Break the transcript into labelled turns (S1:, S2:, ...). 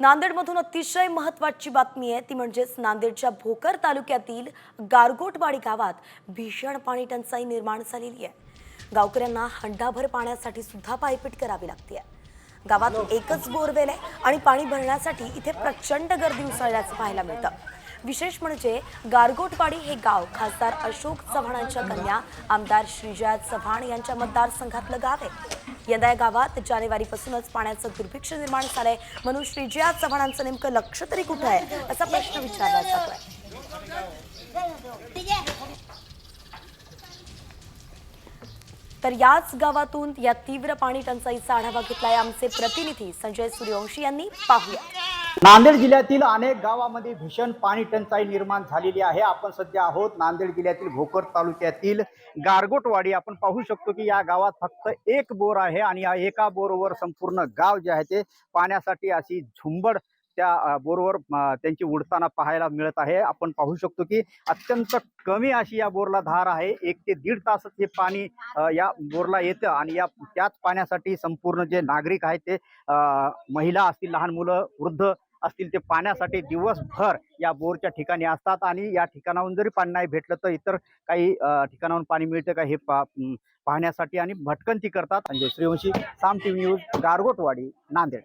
S1: नांदेडमधून अतिशय महत्वाची बातमी आहे. ती म्हणजेच नांदेडच्या भोकर तालुक्यातील गारगोटवाडी गावात भीषण पाणी टंचाई निर्माण झालेली आहे. गावकऱ्यांना हंडाभर पाण्यासाठी सुद्धा पायपीट करावी लागते गावात एकच बोरवेल आहे आणि पाणी भरण्यासाठी इथे प्रचंड गर्दी उसळल्याचं पाहायला मिळतं. विशेष म्हणजे गारगोटवाडी हे गाव खासदार अशोक चव्हाणांच्या कन्या आमदार श्रीजया चव्हाण यांच्या मतदारसंघातलं गाव आहे. यंदा या गावात जानेवारीपासूनच पाण्याचं दुर्भिक्ष निर्माण झालंय. म्हणून श्रीजया चव्हाणांचं नेमकं लक्ष तरी कुठं आहे असा प्रश्न विचारला जातोय तर याच गावातून या तीव्र पाणी टंचाईचा आढावा घेतलाय आमचे प्रतिनिधी संजय सूर्यवंशी यांनी. पाहूया.
S2: नांदेड जिल्ह्यातील अनेक गावामध्ये भीषण पाणी टंचाई निर्माण झालेली आहे. आपण सध्या आहोत नांदेड जिल्ह्यातील भोकर तालुक्यातील गारगोटवाडी. आपण पाहू शकतो की या गावात फक्त एक बोर आहे आणि या एका बोरवर संपूर्ण गाव जे आहे ते पाण्यासाठी अशी झुंबड त्या बोरवर त्यांची उडताना पाहायला मिळत आहे. आपण पाहू शकतो की अत्यंत कमी अशी या बोरला धार आहे. एक ते दीड तासच हे पाणी या बोरला येतं आणि या त्याच पाण्यासाठी संपूर्ण जे नागरिक आहेत ते महिला असतील लहान मुलं वृद्ध असतील ते पाण्यासाठी दिवसभर या बोरच्या ठिकाणी असतात आणि या ठिकाणाहून जरी पाणी नाही भेटलं तर इतर काही ठिकाणाहून पाणी मिळतं का हे पा पाहण्यासाठी आणि भटकंती करतात. म्हणजे श्रीवंशी साम टी न्यूज गारगोटवाडी नांदेड.